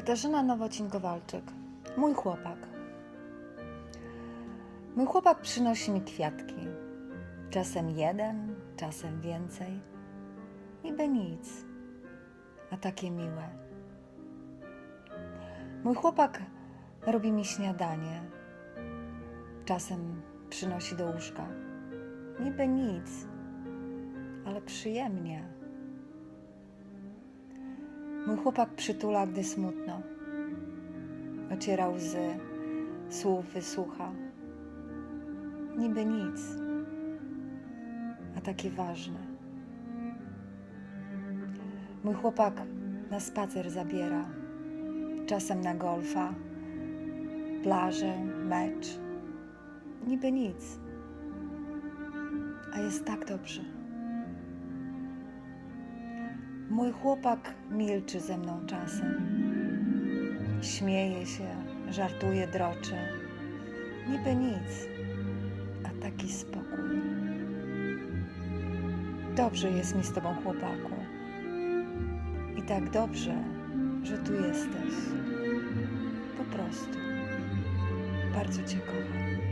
Katarzyna Nowocin-Kowalczyk. Mój chłopak. Mój chłopak przynosi mi kwiatki. Czasem jeden, czasem więcej. Niby nic, a takie miłe. Mój chłopak robi mi śniadanie. Czasem przynosi do łóżka. Niby nic, ale przyjemnie. Mój chłopak przytula, gdy smutno. Ociera łzy, słów wysłucha. Niby nic, a takie ważne. Mój chłopak na spacer zabiera. Czasem na golfa, plażę, mecz. Niby nic, a jest tak dobrze. Mój chłopak milczy ze mną czasem. Śmieje się, żartuje, droczy. Niby nic, a taki spokój. Dobrze jest mi z tobą, chłopaku. I tak dobrze, że tu jesteś. Po prostu. Bardzo cię kocham.